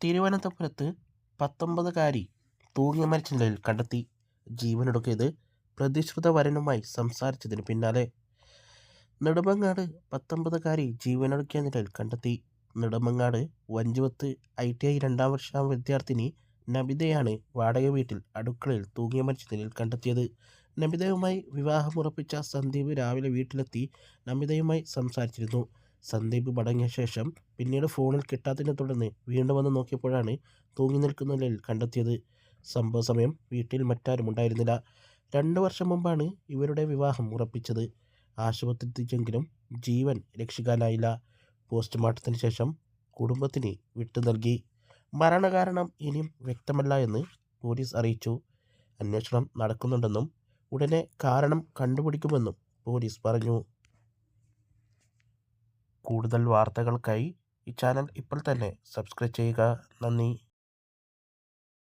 തിരുവനന്തപുരത്ത് പത്തൊമ്പതുകാരി തൂങ്ങി മരിച്ച നിലയിൽ കണ്ടെത്തി ജീവനൊടുക്കിയത് പ്രതിശ്രുത വരനുമായി സംസാരിച്ചതിന് പിന്നാലെ. നെടുമങ്ങാട് പത്തൊമ്പതുകാരി ജീവനൊടുക്കിയ നിലയിൽ കണ്ടെത്തി. Nedumangad Vanchuvath I T I രണ്ടാം വർഷ വിദ്യാർത്ഥിനി നബിതയാണ് വാടക വീട്ടിൽ അടുക്കളയിൽ തൂങ്ങി മരിച്ച നിലയിൽ കണ്ടെത്തിയത്. നബിതയുമായി വിവാഹമുറപ്പിച്ച സന്ദീപ് രാവിലെ വീട്ടിലെത്തി നമിതയുമായി സംസാരിച്ചിരുന്നു. സന്ദീപ് മടങ്ങിയ ശേഷം പിന്നീട് ഫോണിൽ കിട്ടാത്തതിനെ തുടർന്ന് വീണ്ടും വന്ന് നോക്കിയപ്പോഴാണ് തൂങ്ങി നിൽക്കുന്ന നിലയിൽ കണ്ടെത്തിയത്. സംഭവ സമയം വീട്ടിൽ മറ്റാരും ഉണ്ടായിരുന്നില്ല. രണ്ട് വർഷം മുമ്പാണ് ഇവരുടെ വിവാഹം ഉറപ്പിച്ചത്. ആശുപത്രിയെത്തിച്ചെങ്കിലും ജീവൻ രക്ഷിക്കാനായില്ല. പോസ്റ്റ്മോർട്ടത്തിന് ശേഷം കുടുംബത്തിന് വിട്ടു നൽകി. മരണകാരണം ഇനിയും വ്യക്തമല്ല എന്ന് പോലീസ് അറിയിച്ചു. അന്വേഷണം നടക്കുന്നുണ്ടെന്നും ഉടനെ കാരണം കണ്ടുപിടിക്കുമെന്നും പോലീസ് പറഞ്ഞു. കൂടുതൽ വാർത്തകൾക്കായി ഈ ചാനൽ ഇപ്പോൾ തന്നെ സബ്സ്ക്രൈബ് ചെയ്യുക. നന്ദി.